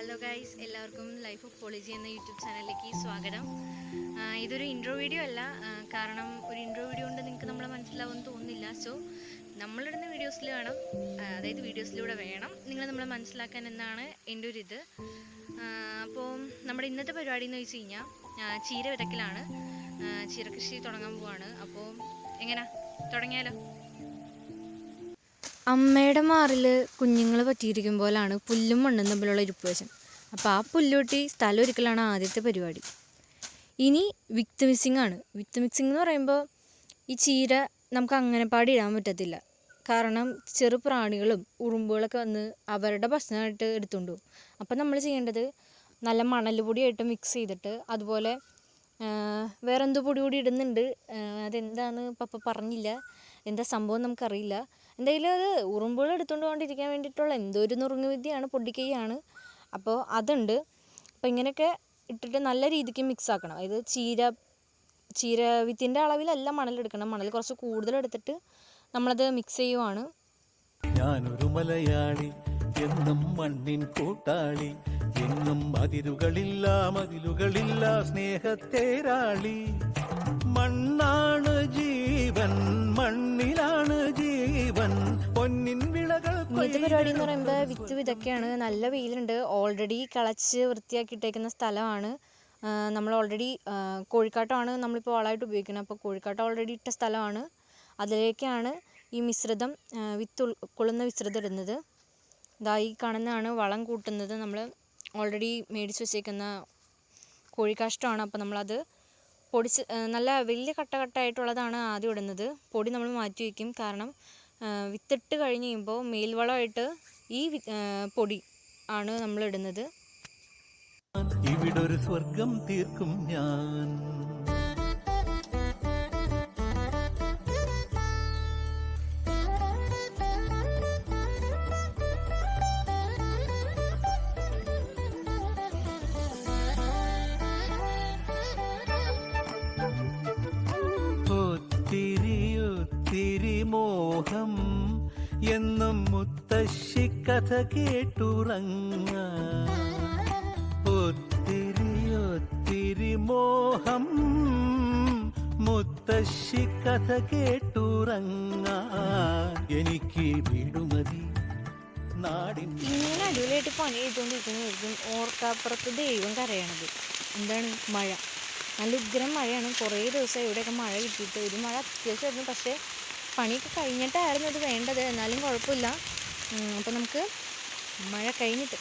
Hello guys എല്ലാവർക്കും life of പോളിജി എന്ന YouTube ചാനലിലേക്ക് സ്വാഗതം. ഇതൊരു ഇൻട്രോ വീഡിയോ അല്ല. കാരണം ഒരു ഇൻട്രോ വീഡിയോ കൊണ്ട് നിങ്ങൾക്ക് നമ്മളെ മനസ്സിലാവുമെന്ന് തോന്നുന്നില്ല. സോ നമ്മളിടുന്ന വീഡിയോസിൽ വേണം അതായത് വീഡിയോസിലൂടെ വേണം നിങ്ങൾ നമ്മളെ മനസ്സിലാക്കാൻ എന്നാണ് എന്റെ ഒരു ഇത്. അപ്പോൾ നമ്മുടെ ഇന്നത്തെ പരിപാടി എന്ന് വെച്ച് കഴിഞ്ഞാൽ ചീര വിതക്കലാണ് ചീരകൃഷി ചീര കൃഷി തുടങ്ങാൻ പോവാണ്. അപ്പോൾ എങ്ങനെ? തുടങ്ങിയാലോ? അമ്മയുടെ മാറിൽ കുഞ്ഞുങ്ങൾ പറ്റിയിരിക്കുമ്പോഴാണ് പുല്ലും മണ്ണും തമ്മിലുള്ള ഇരിപ്പ് വശം അപ്പോൾ ആ പുല്ലുകൊട്ടി സ്ഥലം ഒരുക്കലാണ് ആദ്യത്തെ പരിപാടി. ഇനി വിത്ത് മിക്സിംഗ് ആണ്. വിത്ത് മിക്സിംഗ് എന്ന് പറയുമ്പോൾ ഈ ചീര നമുക്ക് അങ്ങനെ പാടി ഇടാൻ പറ്റത്തില്ല. കാരണം ചെറു പ്രാണികളും ഉറുമ്പുകളൊക്കെ വന്ന് അവരുടെ ഭക്ഷണമായിട്ട് എടുത്തുകൊണ്ട് പോകും അപ്പം നമ്മൾ ചെയ്യേണ്ടത് നല്ല മണൽ പൊടിയായിട്ട് മിക്സ് ചെയ്തിട്ട് അതുപോലെ വേറെ എന്തോ പൊടി കൂടി ഇടുന്നുണ്ട്? അതെന്താണെന്ന് പപ്പ പറഞ്ഞില്ല. എന്താ സംഭവം നമുക്കറിയില്ല. എന്തായാലും അത് ഉറുമ്പുകൾ എടുത്തുകൊണ്ട് പോകാണ്ടിരിക്കാൻ വേണ്ടിയിട്ടുള്ള എന്തോ ഒരു നുറുങ്ങ് വിദ്യയാണ് പൊടിക്കൈയാണ്. അപ്പോൾ അതുണ്ട്. അപ്പോൾ ഇങ്ങനെയൊക്കെ ഇട്ടിട്ട് നല്ല രീതിക്ക് മിക്സ് ആക്കണം. അതായത് ചീര ചീര വിത്തിന്റെ അളവിലല്ല മണലെടുക്കണം മണൽ കുറച്ച് കൂടുതൽ എടുത്തിട്ട് നമ്മളത് മിക്സ് ചെയ്യുവാണ്. ഞാനൊരു മലയാളി എന്നും മണ്ണിൻ കൂട്ടാളി എന്നും അതിരുകളില്ല മതിലുകളില്ല സ്നേഹത്തേരാളി മണ്ണാണ് ഇന്നത്തെ പരിപാടി എന്ന് പറയുമ്പോൾ വിത്ത് വിതൊക്കെയാണ് നല്ല വെയിലുണ്ട്. ഓൾറെഡി കിളച്ച് വൃത്തിയാക്കിയിട്ടേക്കുന്ന സ്ഥലമാണ്. നമ്മൾ ഓൾറെഡി കോഴിക്കാട്ടമാണ് നമ്മളിപ്പോൾ വളമായിട്ട് ഉപയോഗിക്കുന്നത്. അപ്പോൾ കോഴിക്കാട്ടം ഓൾറെഡി ഇട്ട സ്ഥലമാണ്. അതിലേക്കാണ് ഈ മിശ്രിതം വിത്ത് ഉൾക്കൊള്ളുന്ന മിശ്രിതം ഇടുന്നത്. ഇതാ ഈ കാണുന്നതാണ് വളം കൂട്ടുന്നത്. നമ്മൾ ഓൾറെഡി മേടിച്ച് വെച്ചേക്കുന്ന കോഴിക്കാഷ്ടമാണ്. അപ്പോൾ നമ്മളത് പൊടിച്ച് നല്ല വലിയ കട്ട കട്ടായിട്ടുള്ളതാണ് ആദ്യം ഇടുന്നത്. പൊടി നമ്മൾ മാറ്റി വയ്ക്കും. കാരണം വിത്തിട്ട് കഴിഞ്ഞ് കഴിയുമ്പോൾ മേൽവളമായിട്ട് ഈ പൊടി ആണ് നമ്മൾ ഇടുന്നത്. ഇവിടൊരു സ്വർഗം തീർക്കും ഞാൻ. മുത്തശ്ശി കഥ കേട്ടുറങ്ങ. ഒത്തിരി മോഹം മുത്തശ്ശി കഥ കേട്ടുറങ്ങ. എനിക്ക് വിടുമതി നാടിൻ ഇങ്ങനെ അടിപൊളിയായിട്ട് പണി ചെയ്തുകൊണ്ടിരിക്കുന്നതായിരിക്കും ഓർക്കാപ്പുറത്ത് ദൈവം കരയണത്. എന്താണ്? മഴ. നല്ല ഉഗ്രം മഴയാണ്. കുറേ ദിവസം ഇവിടെയൊക്കെ മഴ കിട്ടിയിട്ട് ഒരു മഴ അത്യാവശ്യമായിരുന്നു. പക്ഷേ പണിയൊക്കെ കഴിഞ്ഞിട്ടായിരുന്നു ഇത് വേണ്ടത്. എന്നാലും കുഴപ്പമില്ല. അപ്പം നമുക്ക് മഴ കഴിഞ്ഞിട്ട്.